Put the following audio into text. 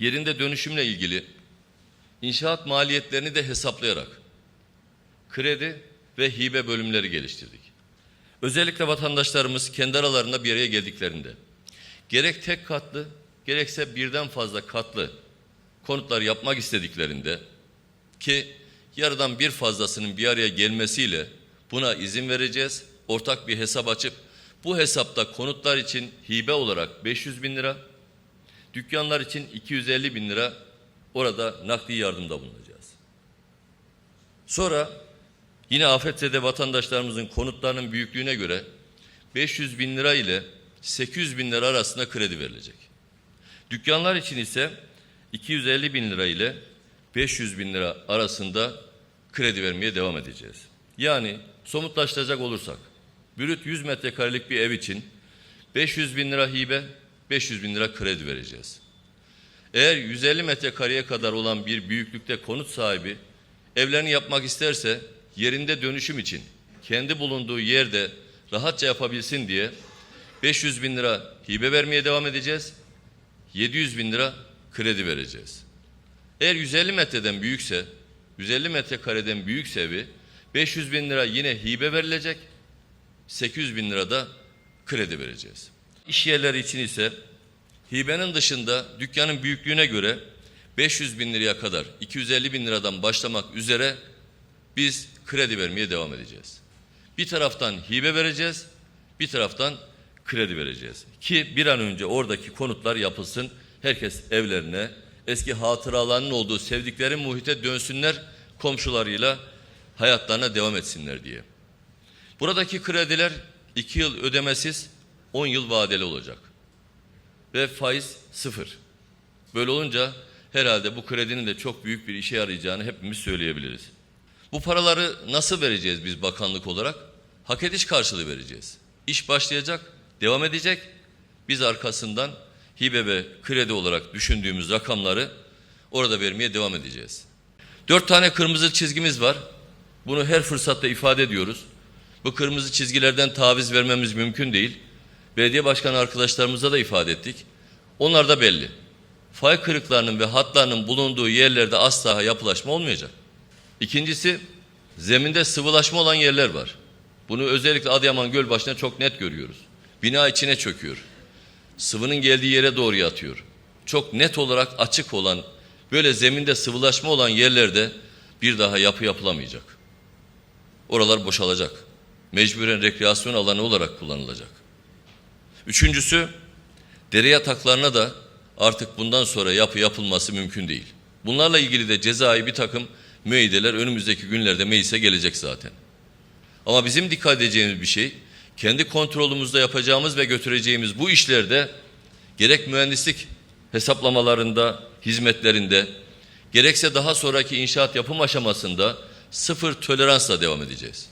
yerinde dönüşümle ilgili inşaat maliyetlerini de hesaplayarak kredi ve hibe bölümleri geliştirdik. Özellikle vatandaşlarımız kendi aralarında bir araya geldiklerinde gerek tek katlı gerekse birden fazla katlı konutlar yapmak istediklerinde ki yarıdan bir fazlasının bir araya gelmesiyle buna izin vereceğiz. Ortak bir hesap açıp bu hesapta konutlar için hibe olarak 500 bin lira, dükkanlar için 250 bin lira orada nakdi yardımda bulunacağız. Sonra yine afetzede vatandaşlarımızın konutlarının büyüklüğüne göre 500 bin lira ile 800 bin lira arasında kredi verilecek. Dükkanlar için ise 250 bin lira ile 500 bin lira arasında kredi vermeye devam edeceğiz. Yani somutlaştıracak olursak, bürüt 100 metrekarelik bir ev için 500 bin lira hibe, 500 bin lira kredi vereceğiz. Eğer 150 metrekareye kadar olan bir büyüklükte konut sahibi evlerini yapmak isterse yerinde dönüşüm için kendi bulunduğu yerde rahatça yapabilsin diye 500 bin lira hibe vermeye devam edeceğiz. 700 bin lira kredi vereceğiz. Eğer 150 metreden büyükse, 150 metrekareden büyükse evi 500 bin lira yine hibe verilecek, 800 bin lira da kredi vereceğiz. İş yerleri için ise hibenin dışında dükkanın büyüklüğüne göre 500 bin liraya kadar 250 bin liradan başlamak üzere biz kredi vermeye devam edeceğiz. Bir taraftan hibe vereceğiz, bir taraftan kredi vereceğiz. Ki bir an önce oradaki konutlar yapılsın, herkes evlerine, eski hatıralarının olduğu sevdikleri muhite dönsünler, komşularıyla hayatlarına devam etsinler diye. Buradaki krediler 2 yıl ödemesiz, 10 yıl vadeli olacak. Ve faiz sıfır. Böyle olunca herhalde bu kredinin de çok büyük bir işe yarayacağını hepimiz söyleyebiliriz. Bu paraları nasıl vereceğiz biz bakanlık olarak? Hak ediş karşılığı vereceğiz. İş başlayacak, devam edecek. Biz arkasından hibe ve kredi olarak düşündüğümüz rakamları orada vermeye devam edeceğiz. Dört tane kırmızı çizgimiz var. Bunu her fırsatta ifade ediyoruz. Bu kırmızı çizgilerden taviz vermemiz mümkün değil. Belediye başkanı arkadaşlarımıza da ifade ettik. Onlar da belli. Fay kırıklarının ve hatlarının bulunduğu yerlerde asla yapılaşma olmayacak. İkincisi, zeminde sıvılaşma olan yerler var. Bunu özellikle Adıyaman Gölbaşı'nda çok net görüyoruz. Bina içine çöküyor. Sıvının geldiği yere doğru yatıyor. Çok net olarak açık olan, böyle zeminde sıvılaşma olan yerlerde bir daha yapı yapılamayacak. Oralar boşalacak. Mecburen rekreasyon alanı olarak kullanılacak. Üçüncüsü, dere yataklarına da artık bundan sonra yapı yapılması mümkün değil. Bunlarla ilgili de cezai bir takım müeyyideler önümüzdeki günlerde meclise gelecek zaten. Ama bizim dikkat edeceğimiz bir şey, kendi kontrolümüzde yapacağımız ve götüreceğimiz bu işlerde gerek mühendislik hesaplamalarında, hizmetlerinde, gerekse daha sonraki inşaat yapım aşamasında sıfır toleransla devam edeceğiz.